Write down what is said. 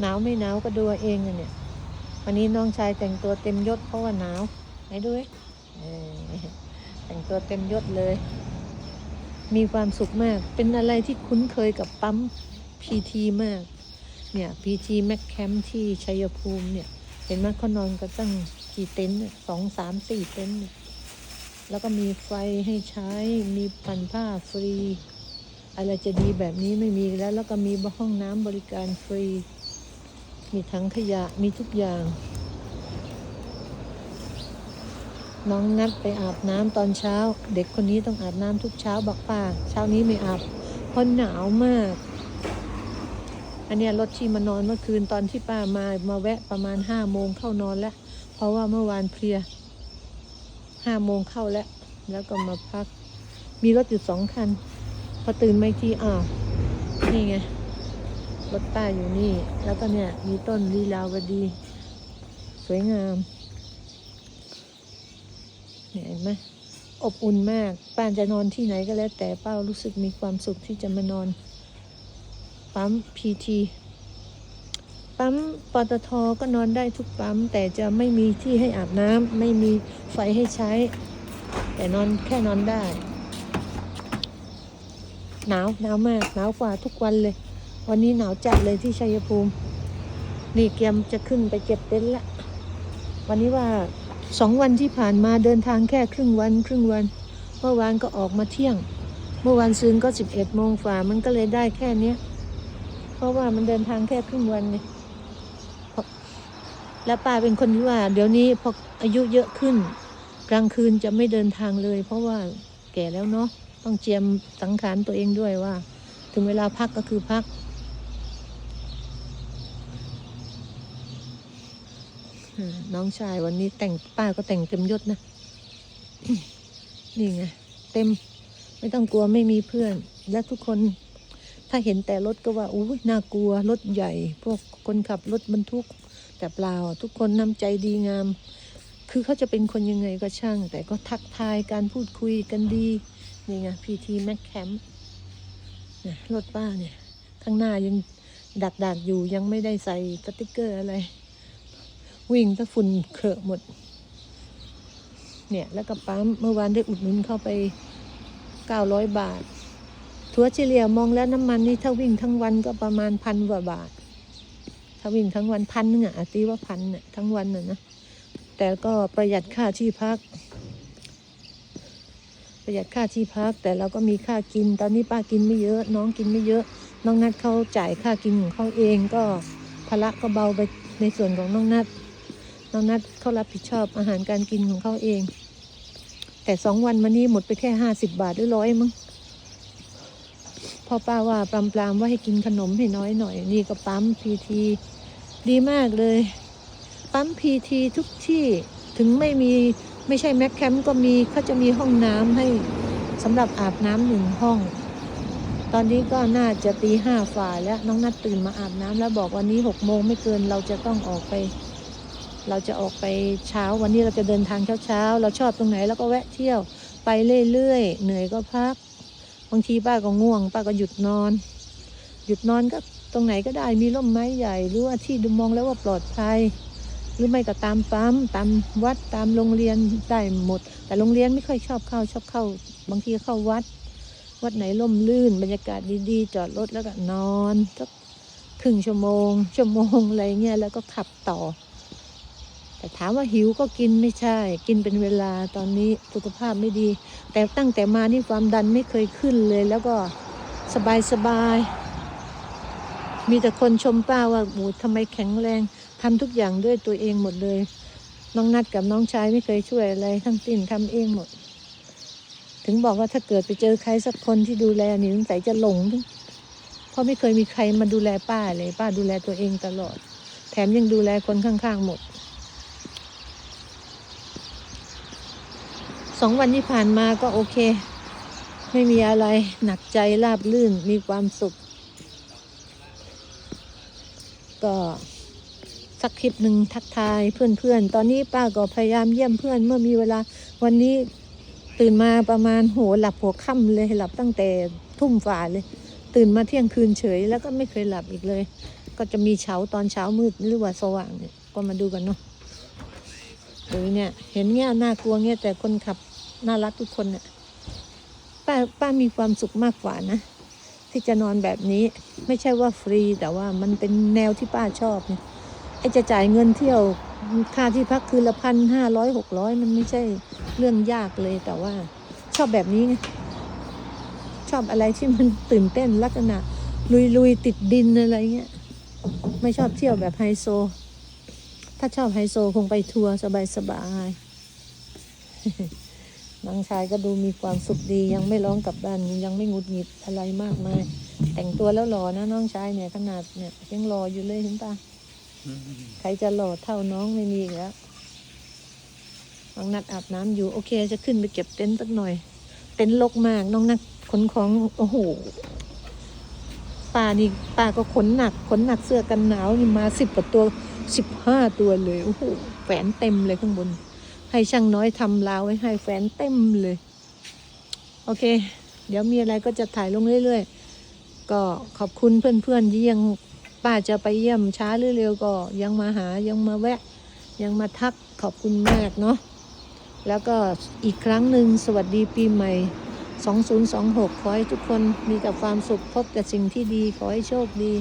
หนาวไม่หนาวก็ดูเอาเองอะเนี่ย วันนี้น้องชายแต่งตัวเต็มยศเพราะว่าหนาวไหนดูเอแต่งตัวเต็มยศเลย มีความสุขมาก เป็นอะไรที่คุ้นเคยกับปั๊มพีทีมาก เนี่ยพีทีแมคแคมที่ชัยภูมิเนี่ย เห็นไหมเขานอนก็ตั้งกี่เต็นท์สองสามสี่เต็นท์แล้วก็มีไฟให้ใช้ มีพันผ้าฟรี อะไรจะดีแบบนี้ไม่มีแล้ว แล้วก็มีห้องน้ำบริการฟรี มีถังขยะมีทุกอย่าง น้องนัดไปอาบน้ำตอนเช้า เด็กคนนี้ต้องอาบน้ำทุกเช้าบอกป้าเช้านี้ไม่อาบเพราะหนาวมาก อันนี้รถที่มานอนเมื่อคืนตอนที่ป้ามามาแวะประมาณห้าโมงเข้านอนแล้ว เพราะว่าเมื่อวานเพลียห้าโมงเข้าแล้ว แล้วก็มาพัก มีรถอยู่สองคัน พอตื่นไมาอีกทีอ้าวนี่ไง รถป้าอยู่นี่ แล้วก็เนี่ย มีต้นลีลาวดี สวยงามเห็นไหมอบอุ่นมาก ป้าจะนอนที่ไหนก็แล้ว แต่ป้ารู้สึกมีความสุขที่จะมานอน ปั๊มพีทีปั๊มปตทก็นอนได้ทุกปั๊ม แต่จะไม่มีที่ให้อาบน้ำไม่มีไฟให้ใช้ แต่นอนแค่นอนได้ หนาวหนาวมากหนาวกว่าทุกวันเลย วันนี้หนาวจัดเลยที่ชัยภูมิ นี่เกียมจะขึ้นไปเก็บเต็นท์ละ วันนี้ว่าสองวันที่ผ่านมาเดินทางแค่ครึ่งวัน ครึ่งวัน เมื่อวานก็ออกมาเที่ยง เมื่อวานซืนก็สิบเอ็ดโมงฝ่ามันก็เลยได้แค่เนี้ย เพราะว่ามันเดินทางแค่ครึ่งวันไงเพราะแล้วป้าเป็นคนที่ว่า เดี๋ยวนี้พออายุเยอะขึ้น กลางคืนจะไม่เดินทางเลย เพราะว่าแก่แล้วเนาะต้องเจียมสังขารตัวเองด้วยว่า ถึงเวลาพักก็คือพัก อ่า น้องชายวันนี้แต่งป้าก็แต่งเต็มยศนะ นี่ไง เต็ม ไม่ต้องกลัวไม่มีเพื่อน และทุกคน ถ้าเห็นแต่รถก็ว่าอู้น่ากลัวรถใหญ่ พวกคนขับรถบรรทุก แต่เปล่าทุกคนน้ำใจดีงาม คือเขาจะเป็นคนยังไงก็ช่าง แต่ก็ทักทายการพูดคุยกันดี นี่ไงพีทีแมคแคมเนี่ยรถป้าเนี่ย ข้างหน้ายังดักดักอยู่ยังไม่ได้ใส่สติกเกอร์อะไร วิ่งถ้าฝุ่นเครอะหมด เนี่ยแล้วก็ปั๊มเมื่อวานได้อุดหนุนเข้าไป900บาท ถัวเฉลี่ยมองแล้วน้ำมันนี่ถ้าวิ่งทั้งวันก็ประมาณพันกว่าบาท ถ้าวิ่งทั้งวันพันนึงอะตีว่าพันน่ะทั้งวันน่ะนะแต่ก็ประหยัดค่าที่พัก ประหยัดค่าที่พัก แต่เราก็มีค่ากิน ตอนนี้ป้ากินไม่เยอะ น้องกินไม่เยอะ น้องนัดเขาจ่ายค่ากินของเขาเองก็ภาระก็เบาไปในส่วนของน้องนัด น้องนัดเขารับผิดชอบอาหารการกินของเขาเอง แต่สองวันมานี้หมดไปแค่ห้าสิบบาทหรือร้อยมั้งพอป้าว่าปรามปรามว่าให้กินขนมให้น้อยหน่อย นี่ก็ปั๊มพีทีดีมากเลย ปั๊มพีทีทุกที่ถึงไม่มีไม่ใช่แม็กแคมก็มีเขาจะมีห้องน้ำให้สำหรับอาบน้ำหนึ่งห้อง ตอนนี้ก็น่าจะตีห้าฝ่าแล้วน้องนัดตื่นมาอาบน้ำแล้วบอกวันนี้หกโมงไม่เกินเราจะต้องออกไป เราจะออกไปเช้าวันนี้เราจะเดินทางเช้าๆ เราชอบตรงไหนแล้วก็แวะเที่ยวไปเรื่อยๆ เหนื่อยก็พัก บางทีป้าก็ง่วง ป้าก็หยุดนอน หยุดนอนก็ตรงไหนก็ได้มีร่มไม้ใหญ่หรือว่าที่ดูมองแล้วว่าปลอดภัย หรือไม่ก็ตามปั๊มตามวัดตามโรงเรียนได้หมด แต่โรงเรียนไม่ค่อยชอบเข้าชอบเข้า บางทีเข้าวัด วัดไหนร่มรื่น บรรยากาศดีๆ จอดรถแล้วก็นอนสักครึ่งชั่วโมง ชั่วโมงอะไรเงี้ยแล้วก็ขับต่อ แต่ถามว่าหิวก็กินไม่ใช่ กินเป็นเวลาตอนนี้สุขภาพไม่ดี แต่ตั้งแต่มานี่ความดันไม่เคยขึ้นเลย แล้วก็สบายสบายๆมีแต่คนชมป้าว่าโอ้ทำไมแข็งแรงทำทุกอย่างด้วยตัวเองหมดเลย น้องนัดกับน้องชายไม่เคยช่วยอะไร ทั้งสิ้นทำเองหมด ถึงบอกว่าถ้าเกิดไปเจอใครสักคนที่ดูแลนี่สงสัยจะหลงเพราะไม่เคยมีใครมาดูแลป้าเลย ป้าดูแลตัวเองตลอด แถมยังดูแลคนข้างๆหมด องวันที่ผ่านมาก็โอเค ไม่มีอะไรหนักใจราบลื่นมีความสุข ก็สักคลิปหนึ่งทักทายเพื่อนๆ ตอนนี้ป้าก็พยายามเยี่ยมเพื่อนเมื่อมีเวลาวันนี้ตื่นมาประมาณโหหลับหัวค่ำเลยหลับตั้งแต่ทุ่มฝ่าเลย ตื่นมาเที่ยงคืนเฉย แล้วก็ไม่เคยหลับอีกเลย ก็จะมีเช้าตอนเช้ามืดหรือว่าสว่างเนี่ยก็มาดูกันเนาะโอ้ยเนี่ย เห็นเงี้ยน่ากลัวเงี้ยแต่คนขับ น่ารักทุกคนเนี่ยป้าป้ามีความสุขมากกว่านะที่จะนอนแบบนี้ไม่ใช่ว่าฟรีแต่ว่ามันเป็นแนวที่ป้าชอบเนี่ยไอจะจ่ายเงินเที่ยวค่าที่พักคืนละพันห้าร้อยหกร้อยมันไม่ใช่เรื่องยากเลยแต่ว่าชอบแบบนี้ไงชอบอะไรที่มันตื่นเต้นลักษณะ ลุยลุยๆติดดินอะไรเงี้ยไม่ชอบเที่ยวแบบไฮโซ ถ้าชอบไฮโซคงไปทัวร์สบายๆ น้องชายก็ดูมีความสุขดียังไม่ร้องกลับบ้านยังไม่หงุดหงิดอะไรมากมาย แต่งตัวแล้วหล่อนะน้องชายเนี่ยขนาดเนี่ยยังหล่ออยู่เลยเห็นปะใครจะหล่อเท่าน้องไม่มีอีกแล้วน้องนัดอาบน้ำอยู่โอเค จะขึ้นไปเก็บเต็นท์สักหน่อย เต็นท์รกมากน้องนัดขนของโอ้โหป้านี่ป้าก็ขนหนักขนหนักเสื้อกันหนาวนี่มาสิบกว่าตัวสิบห้าตัวเลยโอ้โหแฝนเต็มเลยข้างบน ให้ช่างน้อยทำราวไว้ให้แฝนเต็มเลย โอเค เดี๋ยวมีอะไรก็จะถ่ายลงเรื่อยๆ ก็ขอบคุณเพื่อนๆที่ยังป้าจะไปเยี่ยมช้าหรือเร็วก็ยังมาหายังมาแวะ ยังมาทักขอบคุณมากเนาะแล้วก็อีกครั้งหนึ่งสวัสดีปีใหม่ 2026 ขอให้ทุกคนมีแต่ความสุขพบแต่สิ่งที่ดี ขอให้โชคดี